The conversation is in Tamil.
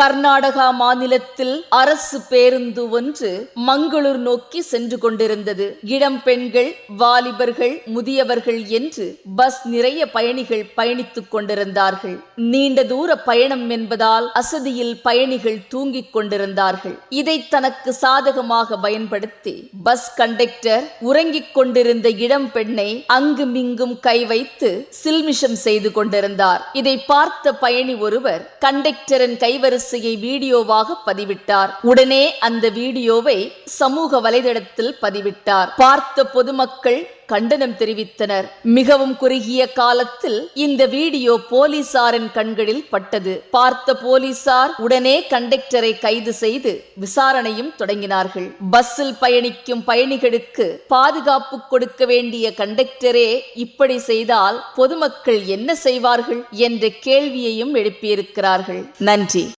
கர்நாடகா மாநிலத்தில் அரசு பேருந்து ஒன்று மங்களூர் நோக்கி சென்று கொண்டிருந்தது. இளம் பெண்கள் வாலிபர்கள் முதியவர்கள் என்று பஸ் நிறைய பயணிகள் பயணித்துக் கொண்டிருந்தார்கள். நீண்ட தூர பயணம் என்பதால் அசதியில் பயணிகள் தூங்கிக் கொண்டிருந்தார்கள். இதை தனக்கு சாதகமாக பயன்படுத்தி பஸ் கண்டக்டர் உறங்கிக் கொண்டிருந்த இளம் பெண்ணை அங்குமிங்கும் கை வைத்து சில்மிஷம் செய்து கொண்டிருந்தார். இதை பார்த்த பயணி ஒருவர் கண்டக்டரின் கைவரிசையை வீடியோவாக பதிவிட்டார். உடனே அந்த வீடியோவை சமூக வலைதளத்தில் பதிவிட்டார். பார்த்த பொதுமக்கள் கண்டனம் தெரிவித்தனர். மிகவும் குறுகிய காலத்தில் இந்த வீடியோ போலீசாரின் கண்களில் பட்டது. பார்த்த போலீசார் உடனே கண்டக்டரை கைது செய்து விசாரணையும் தொடங்கினார்கள். பஸ்ஸில் பயணிக்கும் பயணிகளுக்கு பாதுகாப்பு கொடுக்க வேண்டிய கண்டக்டரே இப்படி செய்தால் பொதுமக்கள் என்ன செய்வார்கள்? என்ற கேள்வியையும் எழுப்பியிருக்கிறார்கள். நன்றி.